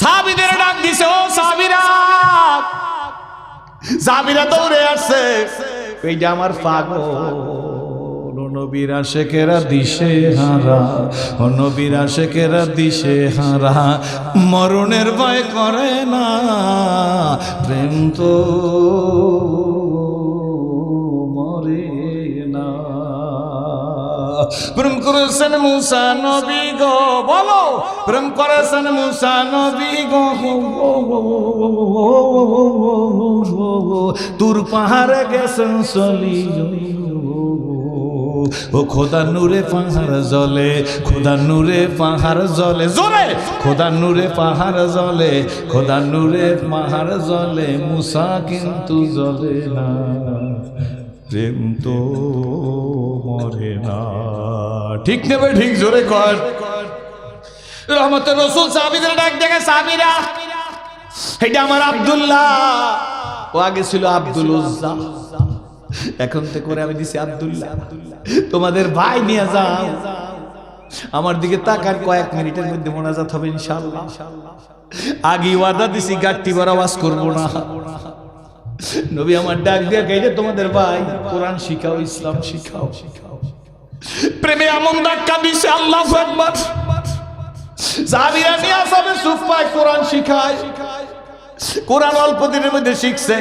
সাবিদের ডাক দিছে, ও সাবিরা। সাবিরা দৌড়ে আসছে। এইটা আমার পাগল। নবীরা শেখেরা দিশে হারা। ও নবীরা শেখেরা দিশে হারা। মরণের ভয় করে না। প্রেম তো প্রেম করেছেন মুসা নবী গো, বলো। প্রেম করেছেন মুসা নবী গো তুর পাহাড়ে গেছেন চলি। ও খোদা নূরে পাহাড় জলে, খোদা নূরে পাহাড় জলে জলে খোদা নূরে পাহাড় জলে, খোদা নূরে পাহাড় জলে, মুসা কিন্তু জলে না। প্রেম তো মরে না। ঠিক নেবে, ঠিক জোরে কর। রসুল সাহাবিদের ডাক দেখে এটা আমার আব্দুল্লাহ। ও আগে ছিল আব্দুল উজ্জা। এখন থেকে করে আমি দিছি আব্দুল্লাহ। তোমাদের ভাই নিয়ে যাও। আমার দিকে তাকার কয়েক মিনিটের মধ্যে মোনাজাত হবে ইনশাল্লাহ আগে ওয়াদা দিছি গাট্টি বার আওয়াজ করব না। নবী আমার ডাক দিয়ে যে তোমাদের ভাই, কোরআন শিখাও, ইসলাম শিখাও। শিখাও প্রেমে এমন ধাক্কা দিছে, আল্লাহ একবার জাবিরা নিয়ে আসামে সুফায় কোরআন শিখায়। কোরআন অল্প দিনের মধ্যে শিখছে।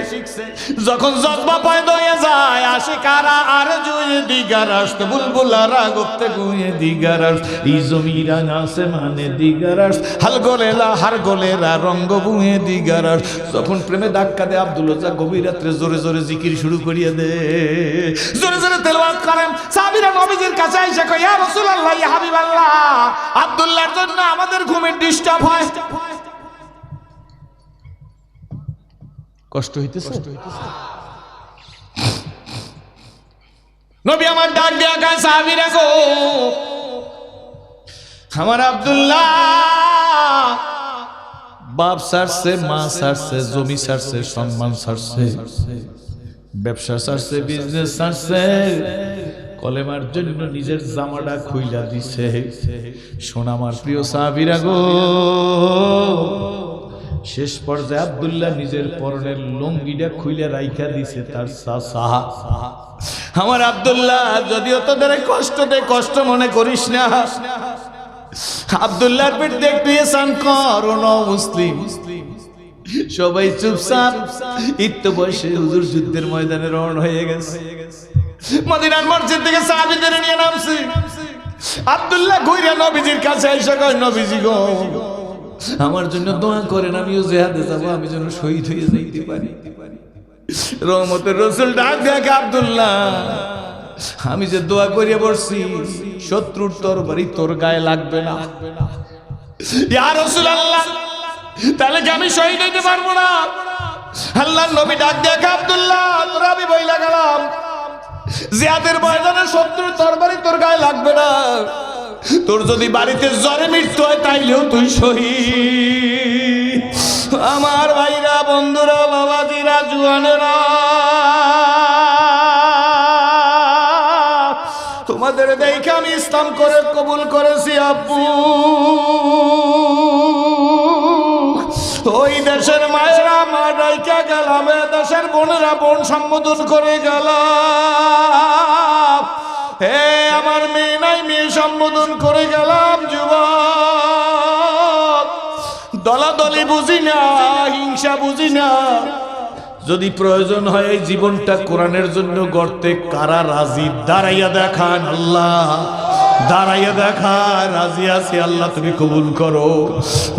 যখন জজ্বা পয়দা হয়ে যায় আসে কারা আর জুয়ে দিগারাস তো বুলবুলারা গুপ্তে গুয়ে দিগারাস ই জমিরা নাসে মানে দিগারাস হাল গলেলা, হার গলেরা রঙ্গ বুয়ে দিগারাস যখন প্রেমে ধাক্কা দে আব্দুল যা গভীর রাত্রে জোরে জোরে জিকির শুরু করিয়ে দে। জোরে জোরে তেলাওয়াত করেন সাবিরা নবীজির কাছে এসে কয়, ইয়া রাসূলুল্লাহ, ইয়া হাবিবাল্লাহ, আব্দুল্লাহর জন্য আমাদের ঘুমের ডিস্টার্ব হয়। কষ্ট হইতেছে? নবী আমার ডাক দেয়া গায়ে সাহাবীরা গো আমার আব্দুল্লাহ বাপ সারছে মা সারছে জমি সারছে সম্মান সারছে ব্যবসা সারছে বিজনেস সারছে কলেমার জন্য নিজের জামাটা খুইলা দিছে। শোন আমার প্রিয় সাহাবীরা গো শেষ পর্যায়ে আব্দুল্লাহ নিজের পরনের লঙ্গিটা খুইলে রাইখা দিছে তার সাহা। আমার আব্দুল্লাহ, যদিও তোদের কষ্ট দে কষ্ট মনে করিস না। আব্দুল্লাহর পেট দেখতে সান কর মুসলিম। সবাই চুপচাপ ইত্য বয়সে হুজুর যুদ্ধের ময়দানে রওনা হয়ে গেছে। মদিনার মসজিদ থেকে সাহাবীদের নিয়ে নামছে। আব্দুল্লাহ ঘুরে নবীজির কাছে এসে কয়, নবীজি গো আমার জন্য দোয়া করেন, আমিও জেহাদে যাব, আমি যেন শহীদ হয়ে যাইতে পারি। রহমতের রসুল ডাক দেখে আবদুল্লাহ, আমি যে দোয়া করিয়া বসছি, শত্রুর তরবারি তোর গায়ে লাগবে না। ইয়া রসুল আল্লাহ তাহলে কি আমি শহীদ হইতে পারব না। আল্লাহ নবী ডাক দেখে আব্দুল্লাহ, তোর আমি বইলা গেলাম। জিয়াদের ময়দানে শত্রুর তরবারি তোর গায়ে লাগবে না। তোর যদি বাড়িতে জ্বরে মৃত্যু হয়, তাইলেও তুই শহীদ। আমার ভাইরা, বন্ধুরা, বাবাজিরা, জুয়ানেরা, তোমাদের দেখে আমি ইসলাম করে, কবুল করেছি, আপু। ওই দেশের মায়েরা, মা ডাইকা গেলাম দেশের বোনেরা বোন সম্বোধন করে গেলাম। হে, আমার মেয়ে নাই, মেয়ে সম্বোধন করে গেলাম, যুবক। দলাদলি বুঝি না, হিংসা বুঝি না। যদি প্রয়োজন হয় এই জীবনটা কোরআনের জন্য গড়তে, কারা রাজি? দাঁড়াইয়া দেখান আল্লাহ। দাঁড়াইয়া দেখা রাজি আছি আল্লাহ, তুমি কবুল করো।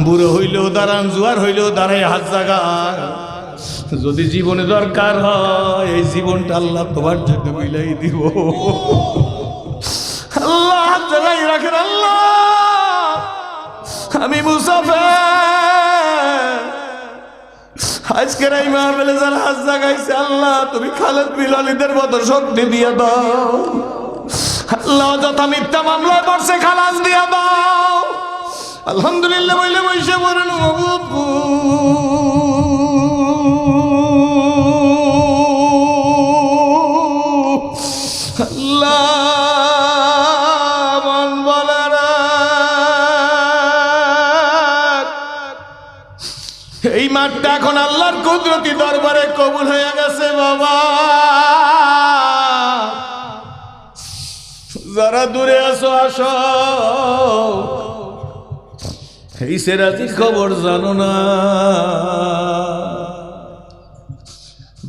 বুড়ো হইলেও দাঁড়ান, জুয়ার হইলেও দাঁড়াই হাত জাগা যদি জীবনে দরকার হয়, এই জীবনটা আল্লাহ তোমার জন্য মিলাই দিব। আমি মুসাফের। আজকের এই মাহফিলে যারা হাত জাগাইছে, আল্লাহ, তুমি খালেদ বিলালিদের মতো শক্তি দিয়ে দাও। আল্লাহ, যথা মিথ্যা মামলায় পড়ছে, খালাস দিয়ে দাও। আলহামদুলিল্লাহ বইলে বইসে বলেন আল্লাহ। এই এখন আল্লাহর কুদরতি দরবারে কবুল হয়ে গেছে, বাবা। যারা দূরে আসো আসো। এই সেরাজি খবর জানো না।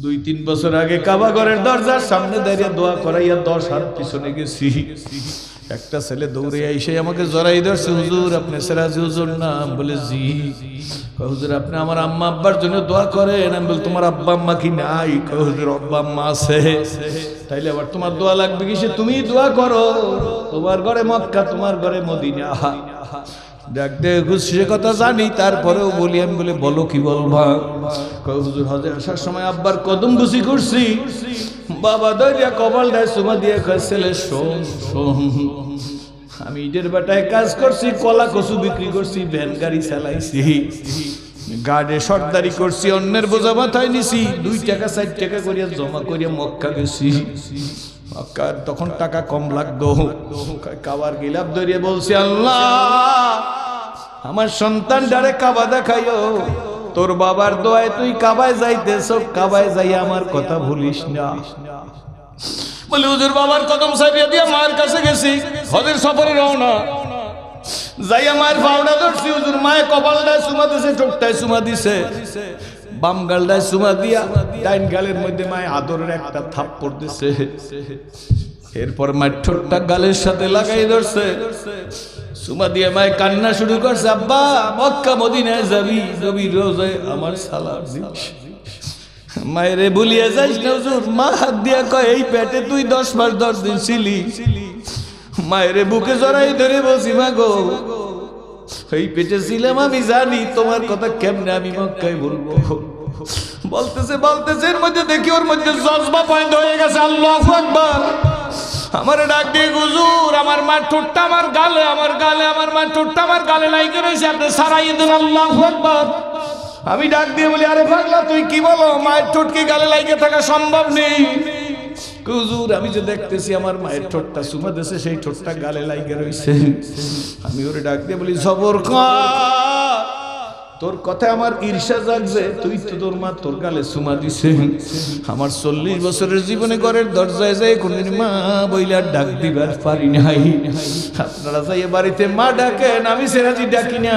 দুই, তিন বছর আগে কাবাগরের দরজার সামনে দাঁড়িয়ে দোয়া করাইয়া দশ হাত পিছনে গেছি। একটা ছেলে দৌড়ে এসে আমাকে জড়াই ধরছে, হুজুর, আপনি সেরাজি হুজুর নাম বলে, জি। হুজুর, আপনি আমার আম্মা আব্বার জন্য দোয়া করেন। আমি বল, তোমার আব্বা আম্মা কি নাই? হুজুর, আব্বা আম্মা আছে। তাইলে আবার তোমার দোয়া লাগবে কি সে তুমি দোয়া করো? তোমার ঘরে মক্কা, তোমার ঘরে মদিনা। ডাক দে সে কথা জানি, তারপরেও বলি, আমি বলে, বলো কি বলবা? হুজুর, হজে আসার সময় আব্বার কদম বুসি করছি। বাবা দরিয়া কপাল দেয় সুমা দিয়ে ছেলে আমি ইটের বেটায় কাজ করছি, কলা কচু বিক্রি করছি, ভ্যান গাড়ি চালাইছি, গাড়ে সর্দারি করছি, অন্যের বোঝা মাথায় নিছি, দুই টাকা, চার টাকা করিয়া জমা করিয়া মক্কা গেছি। মক্কার তখন টাকা কম লাগতো। কাবার গিলাপ ধরিয়ে বলছি, আল্লাহ, আমার সন্তান ডারে কাবা দেখাইও। তোর বাবার দোয়ায় তুই কাবায় যাইতেছ, কাবায় যাই আমার কথা ভুলিস না। বলে, হুজুর, বাবার কদম সাইডিয়া দিয়ে মায়ের কাছে গেছি। হজের সফরে রওনা। যাইয়া মায়ের পাউডা ধরছি, হুজুর, মায়ে কপালটায় সুমা দিছে ঠোঁটটায় চুমা দিছে। বাম গালটায় সুমা দিয়া, ডাইন গালের মধ্যে মায়ে আদরের একটা থাপ্পড় দিছে। এরপর মায়ের ঠোঁটটা গালের সাথে লাগাই ধরছে। সুমা দিয়ে মায়ে কান্না শুরু করছে, আব্বা, মক্কা, মদিনায় যাবি যাবি রোজে আমার সালাম দিস মায়েরে ভুলিয়ে যাইস না হুজুর, মা হাত দিয়া কয়, এই পেটে তুই দশ মাস দশ দিন ছিলি। মায়েরে বুকে জড়াই ধরে বসি মা গো, এই পেটে ছিলাম আমি জানি, তোমার কথা কেমনে আমি মক্কায় বলব? বলতেছে বলতেছে, এর মধ্যে দেখি ওর মধ্যে জজবা পয়েন্ট হয়ে গেছে, আল্লাহ আকবার। আমার ডাক দিয়ে গুজুর আমার মা ঠোঁটটা আমার গালে আমার গালে, আমার মা ঠোঁটটা আমার গালে লাইকে রয়েছে আপনি সারাই দেন, আল্লাহ আকবার। আমি ডাক দিয়ে বলি, আরে পাগলা, তুই কি বলো, মায়ের ঠোঁটকে গালে লাইকে থাকা সম্ভব নেই? হুজুর, আমি যে দেখতেছি আমার মায়ের ঠোঁটটা সুমা দেশে সেই ঠোঁটটা গালে লাইগে রইছে। আমি ওরে ডাক দিয়ে বলি সবর কর। তোর কথায় আমার ঈর্ষা জাগছে। তুই তো তোর মা তোর গালে সুমা দিছে। আমার চল্লিশ বছরের জীবনে ঘরের দরজায় যাই কোনদিন মা বইলার ডাক দিবার পারি নাই। আপনারা যাই বাড়িতে মা ডাকেন, আমি সেরাজি ডাকি না।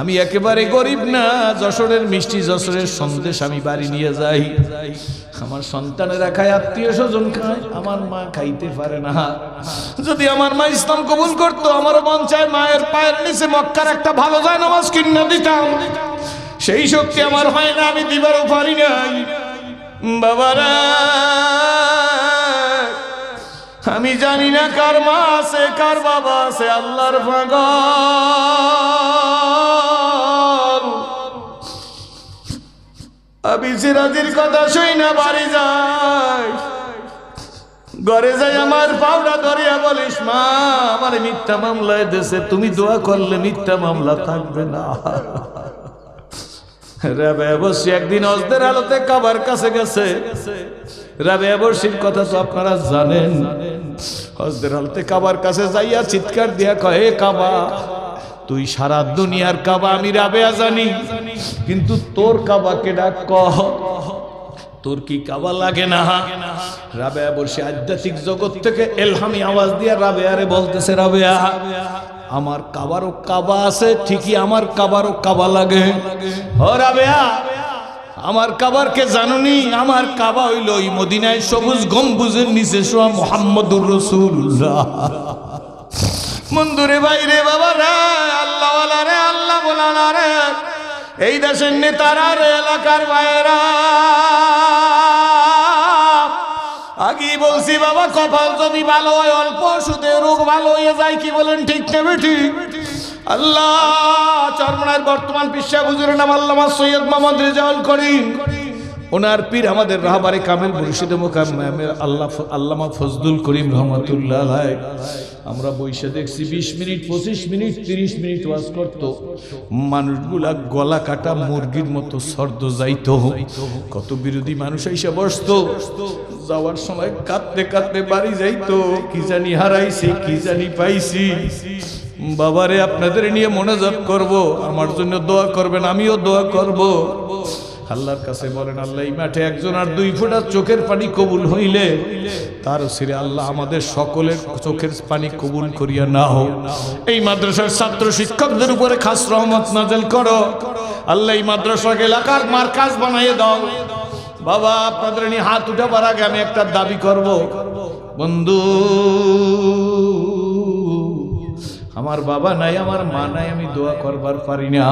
আমি একেবারে গরিব না, যশোরের মিষ্টি যশোরের সন্দেশ আমি বাড়ি নিয়ে যাই। আমার সন্তানেরা খায় আত্মীয় স্বজন খায়, আমার মা খাইতে পারে না। যদি আমার মা ইসলাম কবুল করতো, আমারও মন চায় মায়ের পায়ের নিচে মক্কার একটা ভালো যায় নামাজ কিনে দিতাম। সেই শক্তি আমার হয় না, আমি দিবারও পারি নাই। বাবারা আমি জানি না কার মা আছে, কার বাবা আছে, আল্লাহর পাগল। আমি সিরাজির কথা শুই না, বাড়ি যাই। ঘরে যাই, আমার পাওনা ধরিয়া বলিস, মা, আমার মিথ্যা মামলায় দেশে তুমি দোয়া করলে মিথ্যা মামলা থাকবে না। একদিন অজদের আলোতে কাবার কাছে গেছে। রাবে কথা জানেন। কাবার কাছে যাইয়া চিৎকার দিয়া কাবা, তুই সারা দুনিয়ার কাবা, আমি রাবেয়া জানি কিন্তু তোর কাবাকে ডাক কহ তোর কি কাবা লাগে না? রাবেয়া বলছে আধ্যাত্মিক জগৎ থেকে এলহামি আওয়াজ দিয়া রাবেয়ারে বলতেছে রাবেয়া আমার কাবারও কাবা আছে, ঠিকই আমার কাবারও কাবা লাগে। ও রাবেয়া, আমার কাবার কে জানুনি? আমার কাবা হইল ওই মদিনায় সবুজ গম্বুজের নিচে শোয়া মোহাম্মদুর রসুল্লাহ মন্দুরে বাইরে বাবা রে আল্লাহ রে আল্লাহ বলানা রে। এই দেশের নেতারা রে, এলাকার বাইরা আগেই বলছি বাবা, কপাল যদি ভালো হয়, অল্প ওষুধে রোগ ভালো হয়ে যায়, কি বলেন ঠিক নেবে ঠিক আল্লাহ, চরমনার বর্তমান পিসা হুজুরের নাম আল্লামা সৈয়দ মোহাম্মদ রেজাউল করিম। ওনার পীর আমাদের রাহবারে কামিল মুর্শিদ মোকাম আল্লাহ আল্লামা ফজদুল করিম রহমতুল্লাহ। আমরা বৈশা দেখছি বিশ মিনিট, পঁচিশ মিনিট, তিরিশ মিনিট ওয়াজ করত। মানুষগুলা গলা কাটা মুরগির মতো সর্দ যাইতো। কত বিরোধী মানুষ এসে বসতো। যাওয়ার সময় কাঁদতে কাঁদতে বাড়ি যাইতো। কি জানি হারাইছি, কি জানি পাইছি। বাবারে, আপনাদের নিয়ে মনোজাত করব। আমার জন্য দোয়া করবেন, আমিও দোয়া করব। আল্লাহর কাছে বলেন, আল্লাহ এই মাঠে একজন আর দুই ফোঁটা চোখের পানি কবুল হইলে তার সিরে আল্লাহ আমাদের সকলের চোখের পানি কবুল করিয়া না হোক এই মাদ্রাসার ছাত্র শিক্ষকদের উপরে খাস রহমত নাজেল করো। আল্লাহ এই মাদ্রাসাকে এলাকার মার্কাজ বানাইয়ে দাও। বাবা, আপনাদের নিয়ে হাত উঠাবার আগে আমি একটা দাবি করব। বন্ধু আমার বাবা নাই, আমার মা নাই, আমি দোয়া করবার পারি না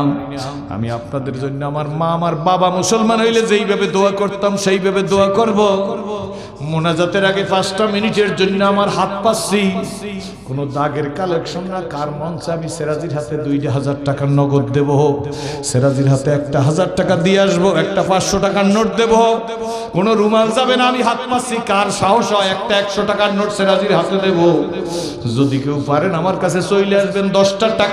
আমি আপনাদের জন্য আমার মা, আমার বাবা মুসলমান হইলে যেইভাবে দোয়া করতাম, সেইভাবে দোয়া করব। মোনাজাতের আগে পাঁচটা মিনিটের জন্য আমার হাত পাচ্ছি। কোনো দাগের কালেকশন না, কার মঞ্চে আমি সেরাজির হাতে দুইটা হাজার টাকার নগদ দেব? সেরাজির হাতে একটা হাজার টাকা দিয়ে আসব, একটা পাঁচশো টাকার নোট দেব? কোনো রুমাল যাবে না, আমি হাত পাচ্ছি। কার সাহস হয় একটা একশো টাকার নোট সেরাজির হাতে দেব? যদি কেউ পারেন আমার কাছে চলে আসবেন, দশটা টাকা